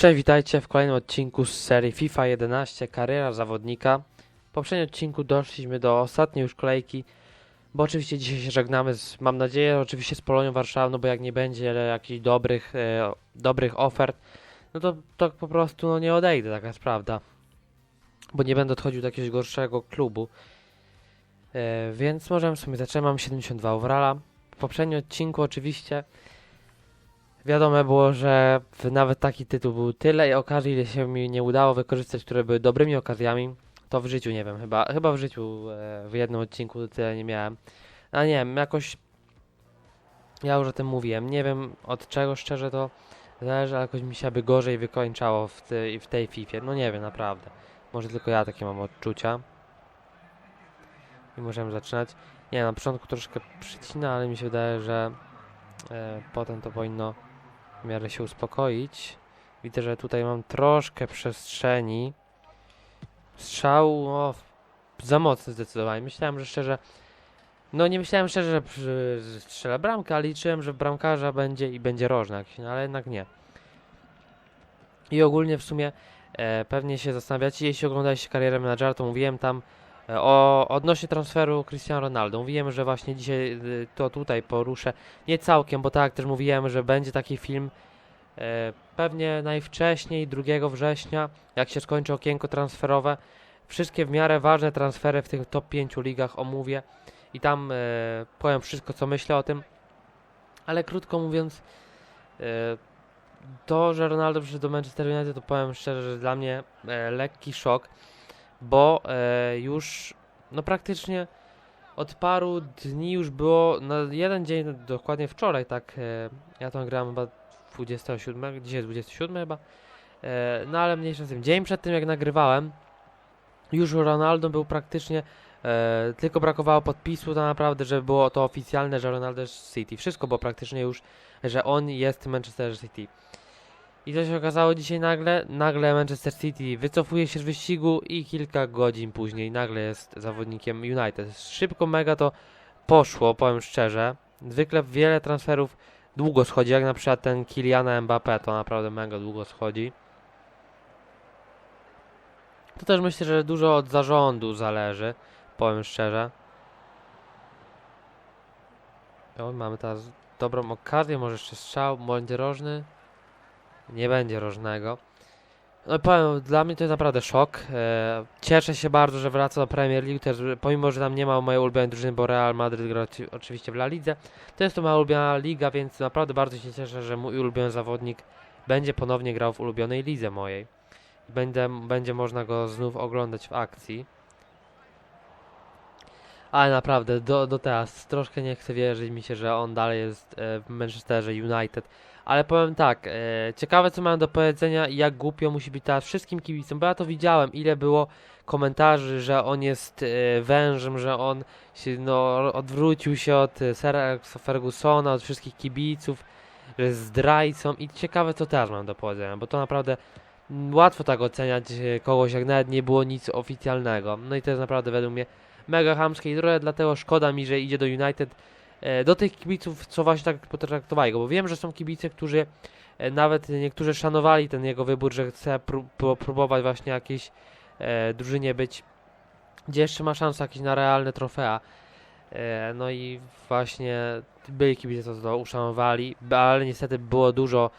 Cześć, witajcie w kolejnym odcinku z serii FIFA 11 Kariera Zawodnika. W poprzednim odcinku doszliśmy do ostatniej już kolejki, bo oczywiście dzisiaj się żegnamy, z, mam nadzieję, oczywiście z Polonią Warszawą, no bo jak nie będzie jakichś dobrych, e, dobrych ofert, no to, to po prostu no, nie odejdę, taka jest prawda. Bo nie będę odchodził do jakiegoś gorszego klubu. E, więc możemy sobie zacząć, mam 72 overalla. W poprzednim odcinku oczywiście Wiadomo było, że nawet taki tytuł był tyle okazji, ile się mi nie udało wykorzystać, które były dobrymi okazjami. To w życiu nie wiem, chyba, chyba w życiu e, w jednym odcinku tyle nie miałem. A nie wiem, jakoś ja już o tym mówiłem. Nie wiem od czego szczerze to zależy, ale jakoś mi się by gorzej wykończało w, tej w tej FIFA. No nie wiem, naprawdę. Może tylko ja takie mam odczucia. I możemy zaczynać. Nie, na początku troszkę przycina, ale mi się wydaje, że e, potem to powinno w miarę się uspokoić. Widzę, że tutaj mam troszkę przestrzeni. Strzał, o, za mocny zdecydowanie. Myślałem, że szczerze, no nie myślałem szczerze, że, strzela bramkę, ale liczyłem, że bramkarza będzie i będzie rożny jakiś, no ale jednak nie. I ogólnie w sumie e, pewnie się zastanawiacie, jeśli oglądaliście karierę menadżera, to mówiłem tam o odnośnie transferu Cristiano Ronaldo. Mówiłem, że właśnie dzisiaj y, to tutaj poruszę nie całkiem, bo tak jak też mówiłem, że będzie taki film e, pewnie najwcześniej 2 września, jak się skończy okienko transferowe. Wszystkie w miarę ważne transfery w tych top 5 ligach omówię i tam e, powiem wszystko, co myślę o tym. Ale krótko mówiąc, e, to, że Ronaldo przyszedł do Manchester United, to powiem szczerze, że dla mnie e, lekki szok, bo e, już no praktycznie od paru dni już było, na jeden dzień, dokładnie wczoraj, tak, e, ja tam grałem chyba 27, dzisiaj jest 27 chyba, e, no ale mniejsza z tym, dzień przed tym jak nagrywałem, już Ronaldo był praktycznie, tylko brakowało podpisu tak naprawdę, żeby było to oficjalne, że Ronaldo jest City, wszystko było praktycznie już, że on jest Manchester City. I to się okazało dzisiaj nagle, nagle Manchester City wycofuje się z wyścigu i kilka godzin później nagle jest zawodnikiem United. Szybko mega to poszło, powiem szczerze. Zwykle wiele transferów długo schodzi, jak na przykład ten Kyliana Mbappé, to naprawdę mega długo schodzi. To też myślę, że dużo od zarządu zależy, powiem szczerze. O, mamy teraz dobrą okazję, może jeszcze strzał, będzie rożny. Nie będzie rożnego. No powiem, dla mnie to jest naprawdę szok. E, cieszę się bardzo, że wraca do Premier League, też, pomimo, że tam nie ma mojej ulubionej drużyny, bo Real Madryt gra oczywiście w La Lidze. To jest to moja ulubiona liga, więc naprawdę bardzo się cieszę, że mój ulubiony zawodnik będzie ponownie grał w ulubionej lidze mojej. Będę, będzie można go znów oglądać w akcji. Ale naprawdę, do, do teraz troszkę nie chcę wierzyć mi się, że on dalej jest e, w Manchesterze United. Ale powiem tak, e, ciekawe co mam do powiedzenia i jak głupio musi być teraz wszystkim kibicom, bo ja to widziałem, ile było komentarzy, że on jest e, wężem, że on się, no, odwrócił się od Alexa Fergusona, od wszystkich kibiców, że jest zdrajcą i ciekawe co teraz mam do powiedzenia, bo to naprawdę mm, łatwo tak oceniać kogoś, jak nawet nie było nic oficjalnego. No i to jest naprawdę według mnie mega chamskie i trochę dlatego szkoda mi, że idzie do United, e, do tych kibiców, co właśnie tak potraktowali go, bo wiem, że są kibice, którzy e, nawet niektórzy szanowali ten jego wybór, że chce pró pró- próbować właśnie jakiejś e, drużynie być, gdzie jeszcze ma szansę jakieś na realne trofea. E, no i właśnie byli kibice, co to uszanowali, ale niestety było dużo,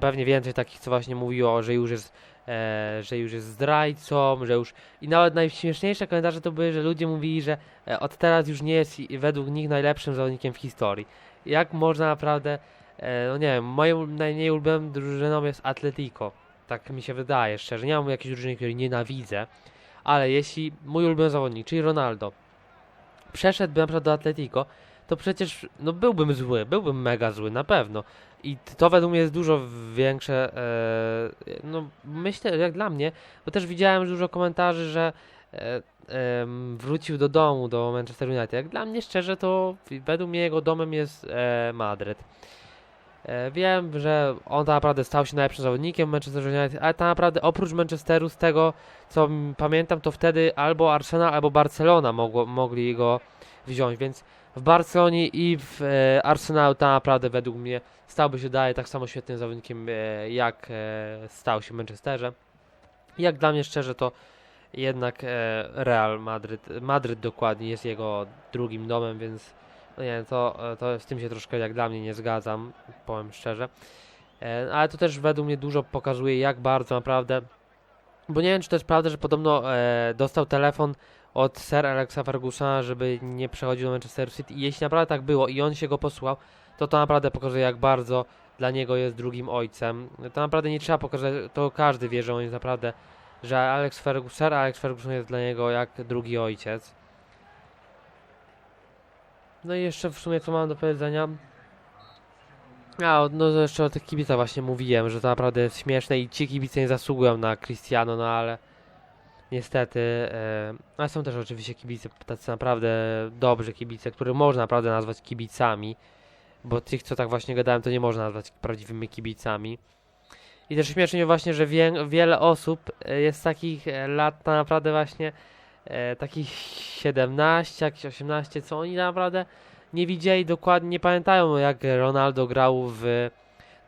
pewnie więcej takich, co właśnie mówiło, że już jest, e, że już jest zdrajcą, że już i nawet najśmieszniejsze komentarze to były, że ludzie mówili, że e, od teraz już nie jest według nich najlepszym zawodnikiem w historii. Jak można naprawdę, e, no nie wiem, moją najmniej ulubioną drużyną jest Atletico. Tak mi się wydaje, szczerze. Nie mam jakiejś drużyny, której nienawidzę, ale jeśli mój ulubiony zawodnik, czyli Ronaldo, przeszedłby na przykład do Atletico, to przecież no byłbym zły, byłbym mega zły, na pewno. I to według mnie jest dużo większe, e, no myślę, jak dla mnie, bo też widziałem dużo komentarzy, że e, em, wrócił do domu, do Manchester United. Jak dla mnie szczerze, to według mnie jego domem jest e, Madryt. E, wiem, że on tak naprawdę stał się najlepszym zawodnikiem Manchester United, ale tak naprawdę oprócz Manchesteru, z tego co pamiętam, to wtedy albo Arsenal, albo Barcelona mogło, mogli go wziąć, więc w Barcelonie i w e, Arsenalu tam naprawdę według mnie stałby się dalej tak samo świetnym zawodnikiem e, jak e, stał się w Manchesterze. Jak dla mnie szczerze to jednak e, Real Madryt, Madryt dokładnie jest jego drugim domem, więc no nie to, e, to z tym się troszkę jak dla mnie nie zgadzam, powiem szczerze. E, ale to też według mnie dużo pokazuje jak bardzo naprawdę, bo nie wiem czy to jest prawda, że podobno e, dostał telefon od Sir Alexa Fergusona, żeby nie przechodził do Manchester City i jeśli naprawdę tak było i on się go posłał, to to naprawdę pokazuje jak bardzo dla niego jest drugim ojcem. To naprawdę nie trzeba pokazać, to każdy wie, że on jest naprawdę, że Alex Ferguson, Sir Alex Ferguson jest dla niego jak drugi ojciec. No i jeszcze w sumie co mam do powiedzenia? A, no jeszcze o tych kibicach właśnie mówiłem, że to naprawdę jest śmieszne i ci kibice nie zasługują na Cristiano, no ale niestety, e, ale są też oczywiście kibice, tacy naprawdę dobrzy kibice, których można naprawdę nazwać kibicami, bo tych, co tak właśnie gadałem, to nie można nazwać prawdziwymi kibicami. I też śmiesznie właśnie, że wie, wiele osób e, jest takich e, lat na naprawdę właśnie e, takich 17, jakieś 18, co oni naprawdę nie widzieli dokładnie, nie pamiętają jak Ronaldo grał w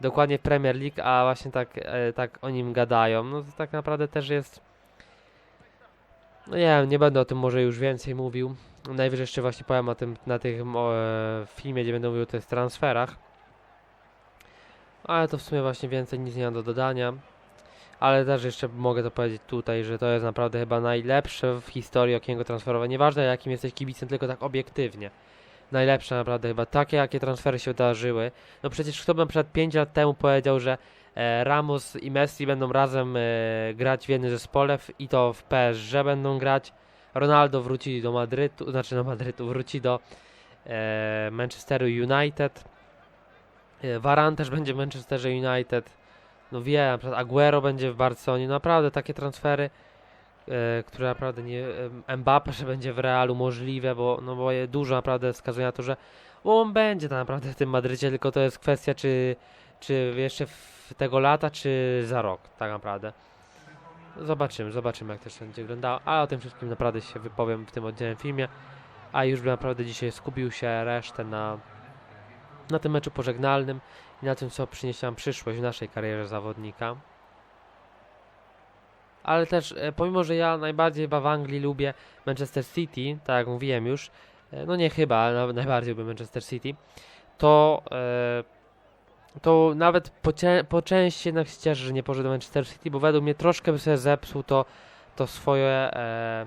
dokładnie w Premier League, a właśnie tak, e, tak o nim gadają. No to tak naprawdę też jest no nie wiem, nie będę o tym może już więcej mówił. Najwyżej jeszcze właśnie powiem o tym na tym e, filmie, gdzie będę mówił o tych transferach. Ale to w sumie właśnie więcej nic nie mam do dodania. Ale też jeszcze mogę to powiedzieć tutaj, że to jest naprawdę chyba najlepsze w historii okienko transferowe. Nieważne jakim jesteś kibicem, tylko tak obiektywnie. Najlepsze naprawdę chyba. Takie jakie transfery się wydarzyły. No przecież kto by przed 5 lat temu powiedział, że Ramos i Messi będą razem e, grać w jednym zespole i to w PSG będą grać. Ronaldo wróci do Madrytu, znaczy do Madrytu, wróci do e, Manchesteru United. E, Varane też będzie w Manchesterze United. No wiem, na przykład Aguero będzie w Barcelonie. No Naprawdę takie transfery, e, które naprawdę nie. E, Mbappe, że będzie w Realu możliwe, bo, no bo dużo naprawdę wskazuje na to, że on będzie tak naprawdę w tym Madrycie, tylko to jest kwestia, czy, czy jeszcze w tego lata, czy za rok, tak naprawdę. Zobaczymy, zobaczymy jak to się będzie wyglądało, ale o tym wszystkim naprawdę się wypowiem w tym oddzielnym filmie. A już bym naprawdę dzisiaj skupił się resztę na, na tym meczu pożegnalnym i na tym, co przyniesie nam przyszłość w naszej karierze zawodnika. Ale też, e, pomimo, że ja najbardziej chyba w Anglii lubię Manchester City, tak jak mówiłem już, e, no nie chyba, ale najbardziej lubię Manchester City, to, e, to nawet po, po części jednak się cieszę, że nie poszedł do Manchester City, bo według mnie troszkę by sobie zepsuł to, to swoje, e,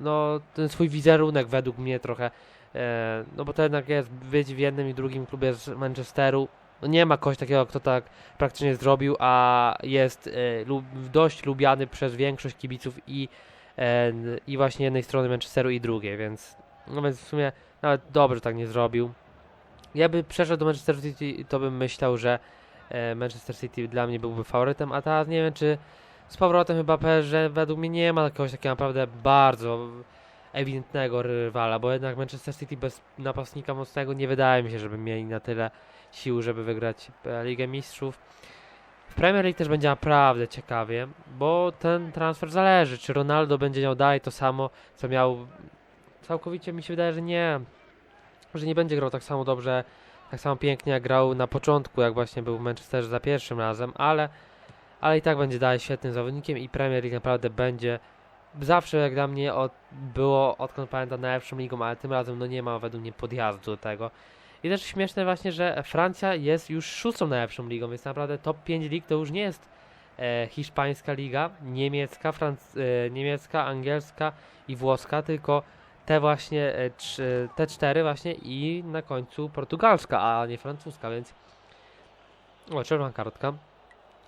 no ten swój wizerunek według mnie trochę, e, no bo to jednak jest być w jednym i drugim klubie z Manchesteru, no nie ma kogoś takiego, kto tak praktycznie zrobił, a jest e, lub, dość lubiany przez większość kibiców i, e, i właśnie jednej strony Manchesteru i drugiej, więc no więc w sumie nawet dobrze tak nie zrobił. Ja by przeszedł do Manchester City, to bym myślał, że e, Manchester City dla mnie byłby faworytem, a teraz nie wiem, czy z powrotem chyba PSG według mnie nie ma jakiegoś takiego naprawdę bardzo ewidentnego rywala, bo jednak Manchester City bez napastnika mocnego nie wydaje mi się, żeby mieli na tyle sił, żeby wygrać e, Ligę Mistrzów. W Premier League też będzie naprawdę ciekawie, bo ten transfer zależy, czy Ronaldo będzie miał dalej to samo, co miał. Całkowicie mi się wydaje, że nie, że nie będzie grał tak samo dobrze, tak samo pięknie jak grał na początku, jak właśnie był w Manchesterze za pierwszym razem, ale, ale i tak będzie dalej świetnym zawodnikiem i Premier League naprawdę będzie zawsze jak dla mnie od, było, odkąd pamiętam, najlepszą ligą, ale tym razem no nie ma według mnie podjazdu do tego. I też śmieszne właśnie, że Francja jest już szóstą najlepszą ligą, więc naprawdę top 5 lig to już nie jest e, hiszpańska liga, niemiecka, franc- e, niemiecka, angielska i włoska, tylko te właśnie, e, te cztery właśnie i na końcu portugalska, a nie francuska, więc o, czerwona kartka.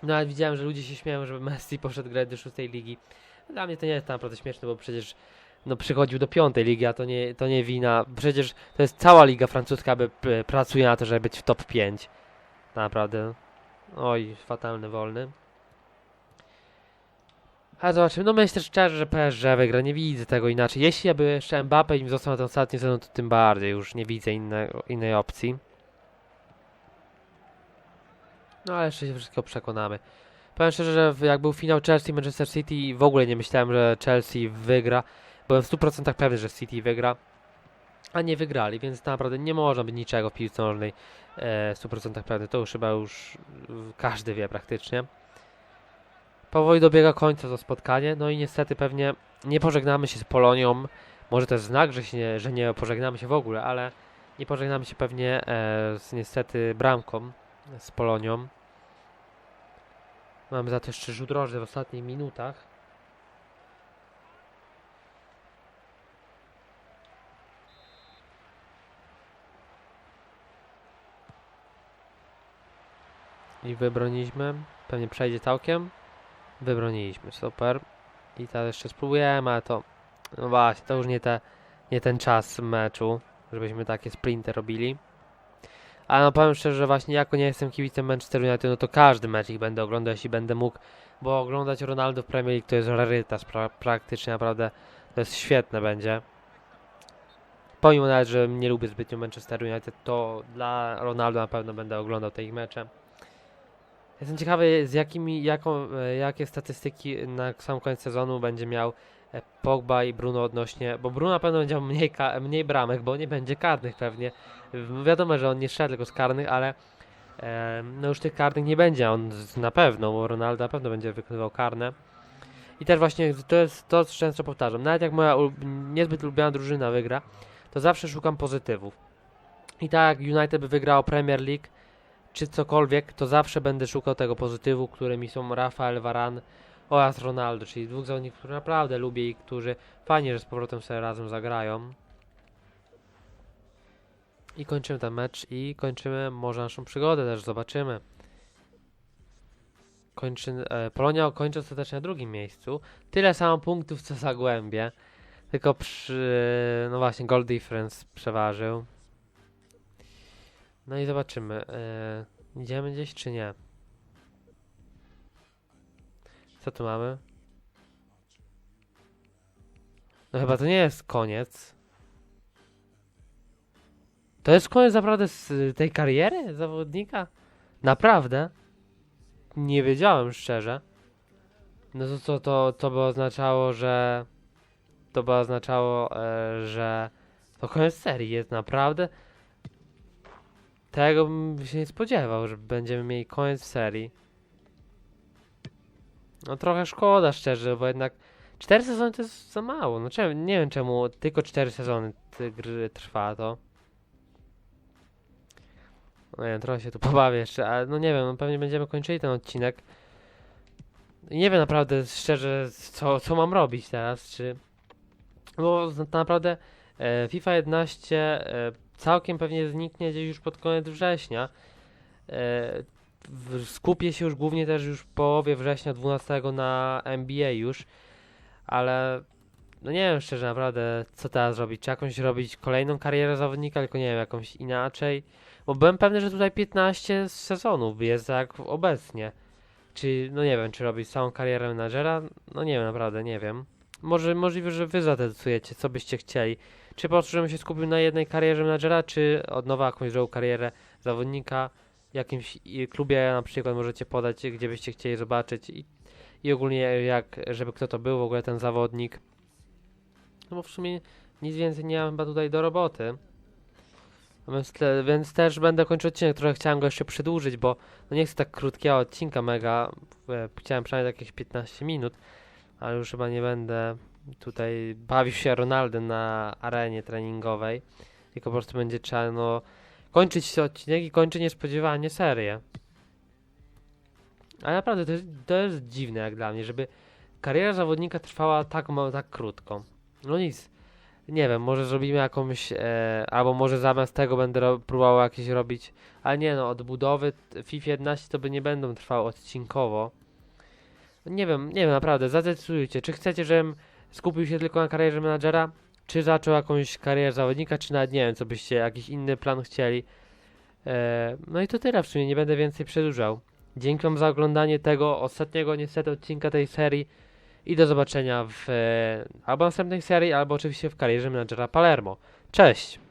No ale widziałem, że ludzie się śmieją, żeby Messi poszedł grać do szóstej ligi. Dla mnie to nie jest naprawdę śmieszne, bo przecież no przychodził do piątej ligi, a to nie, to nie wina. Przecież to jest cała liga francuska, aby pracuje na to, żeby być w top 5. Naprawdę. Oj, fatalny wolny. Ale zobaczymy. No myślę szczerze, że PSG wygra. Nie widzę tego inaczej. Jeśli aby jeszcze Mbappe im został na ten ostatni sezon, to tym bardziej. Już nie widzę inne, innej opcji. No ale jeszcze się wszystkiego przekonamy. Powiem szczerze, że jak był finał Chelsea Manchester City, w ogóle nie myślałem, że Chelsea wygra. Byłem w 100% pewny, że City wygra. a nie wygrali, więc naprawdę nie można być niczego w piłce nożnej e, w 100% pewny. To już chyba już każdy wie praktycznie. Powoli dobiega końca to spotkanie, no i niestety pewnie nie pożegnamy się z Polonią. Może to jest znak, że, się nie, że nie pożegnamy się w ogóle, ale nie pożegnamy się pewnie e, z niestety bramką z Polonią. Mamy za to jeszcze rzut rożny w ostatnich minutach. I wybroniliśmy. Pewnie przejdzie całkiem. Wybroniliśmy, super. I teraz jeszcze spróbujemy, ale to... No właśnie, to już nie, te, nie ten czas meczu, żebyśmy takie sprinty robili. Ale no powiem szczerze, że właśnie jako nie jestem kibicem Manchester United, no to każdy mecz ich będę oglądał, jeśli będę mógł, bo oglądać Ronaldo w Premier League to jest rarytas pra praktycznie, naprawdę to jest świetne będzie. Pomimo nawet, że nie lubię zbytnio Manchester United, to dla Ronaldo na pewno będę oglądał te ich mecze. Jestem ciekawy, z jakimi, jaką, e, jakie statystyki na sam koniec sezonu będzie miał e, Pogba i Bruno odnośnie, bo Bruno na pewno będzie miał mniej, mniej bramek, bo nie będzie karnych pewnie. Wiadomo, że on nie strzela tylko z karnych, ale e, no już tych karnych nie będzie, on na pewno, bo Ronaldo na pewno będzie wykonywał karne. I też właśnie to jest to, co często powtarzam. Nawet jak moja niezbyt lubiana drużyna wygra, to zawsze szukam pozytywów. I tak United by wygrało Premier League, czy cokolwiek, to zawsze będę szukał tego pozytywu, którymi są Rafael Varane oraz Ronaldo, czyli dwóch zawodników, których naprawdę lubię i którzy fajnie, że z powrotem sobie razem zagrają. I kończymy ten mecz i kończymy może naszą przygodę też, zobaczymy. Kończy, e, Polonia kończy ostatecznie na drugim miejscu. Tyle samo punktów co Zagłębie. Tylko przy, no właśnie, goal difference przeważył. No i zobaczymy. E, idziemy gdzieś czy nie? Co tu mamy? No chyba to nie jest koniec. To jest koniec naprawdę z tej kariery zawodnika? Naprawdę? Nie wiedziałem szczerze. No to to, to, to by oznaczało, że... To by oznaczało, e, że... To koniec serii jest naprawdę? Tego bym się nie spodziewał, że będziemy mieli koniec serii. No trochę szkoda szczerze, bo jednak 4 sezony to jest za mało. No czemu, nie wiem czemu tylko 4 sezony gry trwa to. No nie wiem, trochę się tu pobawię jeszcze, ale no nie wiem, no pewnie będziemy kończyli ten odcinek. I nie wiem naprawdę szczerze, co, co mam robić teraz, czy... Bo to naprawdę e, FIFA 11 e, całkiem pewnie zniknie gdzieś już pod koniec września. E, skupię się już głównie też już w połowie września 12 na NBA już, ale no nie wiem szczerze naprawdę co teraz robić, czy jakąś robić kolejną karierę zawodnika, tylko nie wiem, jakąś inaczej, bo byłem pewny, że tutaj 15 sezonów jest jak obecnie, czy no nie wiem, czy robić całą karierę menadżera, no nie wiem, naprawdę nie wiem. Może możliwe, że wy zadecydujecie, co byście chcieli. Czy po prostu, żebym się skupił na jednej karierze menadżera, czy od nowa jakąś drugą karierę zawodnika jakimś klubie na przykład możecie podać, gdzie byście chcieli zobaczyć i, i ogólnie jak, żeby kto to był w ogóle ten zawodnik. No bo w sumie nic więcej nie mam chyba tutaj do roboty. Więc, te, więc też będę kończył odcinek, trochę chciałem go jeszcze przedłużyć, bo no nie chcę tak krótkiego odcinka mega, e, chciałem przynajmniej jakieś 15 minut, ale już chyba nie będę tutaj bawił się Ronaldem na arenie treningowej, tylko po prostu będzie trzeba no kończyć odcinek i kończy niespodziewanie serię. Ale naprawdę to jest, to jest dziwne jak dla mnie, żeby kariera zawodnika trwała tak tak krótko. No nic. Nie wiem, może zrobimy jakąś, e, albo może zamiast tego będę ro- próbował jakieś robić, ale nie no, odbudowy FIFA 11 to by nie będą trwały odcinkowo. Nie wiem, nie wiem, naprawdę, zadecydujcie, czy chcecie, żebym skupił się tylko na karierze menadżera, czy zaczął jakąś karierę zawodnika, czy nawet nie wiem, co byście, jakiś inny plan chcieli. E, no i to tyle w sumie, nie będę więcej przedłużał. Dzięki wam za oglądanie tego ostatniego niestety odcinka tej serii i do zobaczenia w e, albo następnej serii, albo oczywiście w karierze menadżera Palermo. Cześć!